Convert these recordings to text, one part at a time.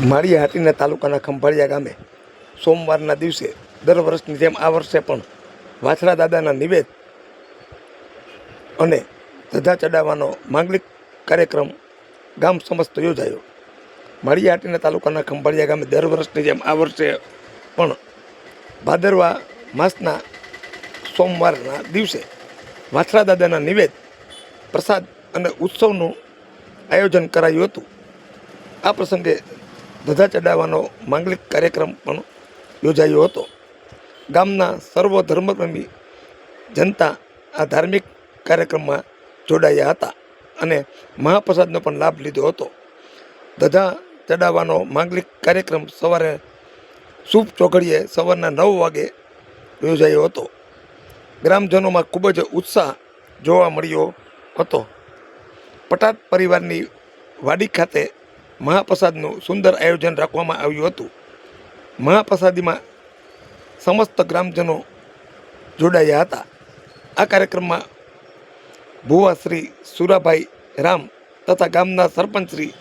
માળી હાટીના તાલુકાના ખંભાળિયા ગામે સોમવારના દિવસે દર વર્ષની જેમ આ વર્ષે પણ વાછડા દાદાના નિવેદ અને ધજા ચડાવવાનો માંગલિક કાર્યક્રમ ગામ સમસ્ત યોજાયો. માળી હાટીના તાલુકાના ખંભાળિયા ગામે દર વર્ષની જેમ આ વર્ષે પણ ભાદરવા માસના સોમવારના દિવસે વાછડા દાદાના નિવેદ, પ્રસાદ અને ઉત્સવનું આયોજન કરાયું હતું. આ પ્રસંગે ધજા ચડાવવાનો માંગલિક કાર્યક્રમ પણ યોજાયો હતો. ગામના સર્વ ધર્મપ્રેમી જનતા આ ધાર્મિક કાર્યક્રમમાં જોડાયા હતા અને મહાપ્રસાદનો પણ લાભ લીધો હતો. ધજા ચડાવવાનો માંગલિક કાર્યક્રમ સવારે શુભ ચોઘડીએ સવારના નવ વાગે યોજાયો હતો. ગ્રામજનોમાં ખૂબ જ ઉત્સાહ જોવા મળ્યો હતો. પટાટ પરિવારની વાડી ખાતે મહાપ્રસાદનું સુંદર આયોજન રાખવામાં આવ્યું હતું. મહાપ્રસાદીમાં સમસ્ત ગ્રામજનો જોડાયા હતા. આ કાર્યક્રમમાં ભુવા શ્રી સુરાભાઈ રામ તથા ગામના સરપંચ શ્રી,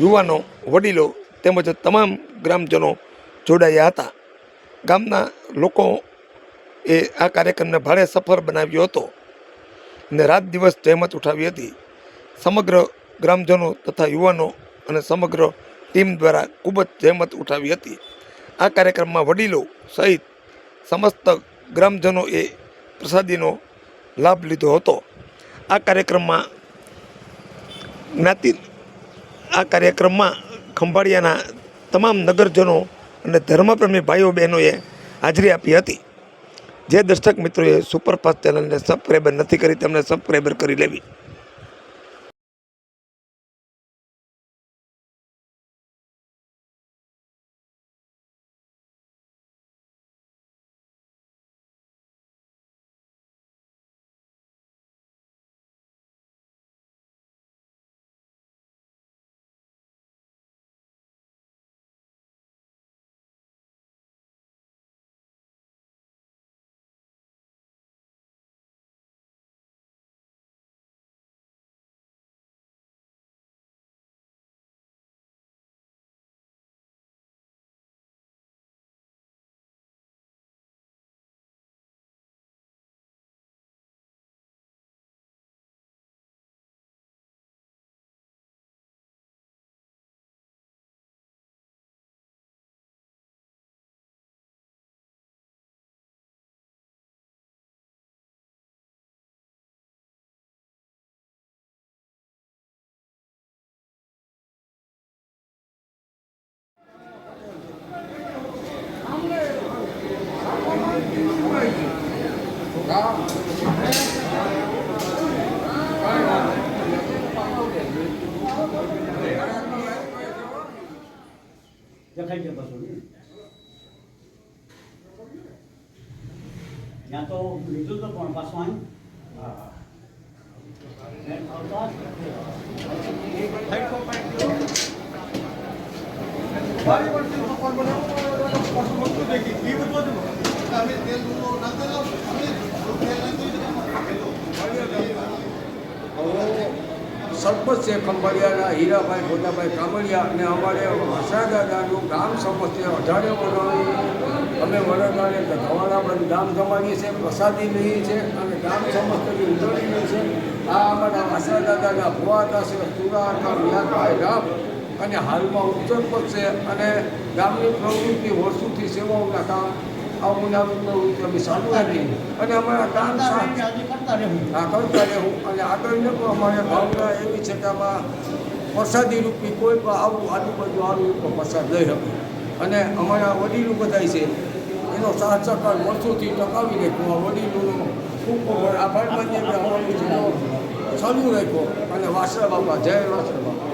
યુવાનો, વડીલો તેમજ તમામ ગ્રામજનો જોડાયા હતા. ગામના લોકો એ આ કાર્યક્રમને ભારે સફળ બનાવ્યો હતો અને રાત દિવસ જહેમત ઉઠાવી હતી. સમગ્ર ગ્રામજનો તથા યુવાનો અને સમગ્ર ટીમ દ્વારા ખૂબ જ જહેમત ઉઠાવી હતી. આ કાર્યક્રમમાં વડીલો સહિત સમસ્ત ગ્રામજનોએ પ્રસાદીનો લાભ લીધો હતો. આ કાર્યક્રમમાં જ્ઞાતિ આ કાર્યક્રમમાં ખંભાળિયાના તમામ નગરજનો અને ધર્મપ્રેમી ભાઈઓ બહેનોએ હાજરી આપી હતી. જે દર્શક મિત્રોએ સુપરફાસ્ટ ચેનલને સબસ્ક્રાઈબર નથી કરી તેમને સબસ્ક્રાઈબર કરી લેવી. દેખાય ગયા પાછું? ત્યાં તો લીધું તો પણ પાછું અહીં હેડ આવતા સરપંચ છે ખંભાળિયાના હીરાભાઈ ભોજાભાઈ કામળિયા અને અમારે ભાષા દાદાનું ગામ છે, અઢારે વર્ષ અમે વડોદરાને ધવાણા પણ ગામ જમાડીએ છીએ, પ્રસાદી લઈએ છીએ અને ગામ સમસ્તની ઉજવણી લઈએ છીએ આ અમારા ભાષા દાદાના ભુવાતા છે સુરાતા મિયાભાઈ ગામ અને હાલમાં ઉત્તરપદ છે અને ગામની પ્રવૃત્તિ વર્ષોથી સેવાઓના કામ આ મુનાફી તો અમે ચાલુ રાખી અને અમારા કામ કરતા રહેવું. આ કરતા રહેવું. અને આગળને પણ અમારે ભાવના એવી છે કે આમાં પ્રસાદી રૂપી કોઈ પણ આવું આજુબાજુ આવું તો પ્રસાદ લઈ શકે. અને અમારા વડીલો બધાય છે એનો સાથ સહકાર વર્ષોથી ટકાવી રાખ્યો. આ વડીલોનો ખૂબ આભાર માનીએ કે અમારું ચાલુ રાખ્યો. અને વાસરા બાપા જય વાસરા બાપા.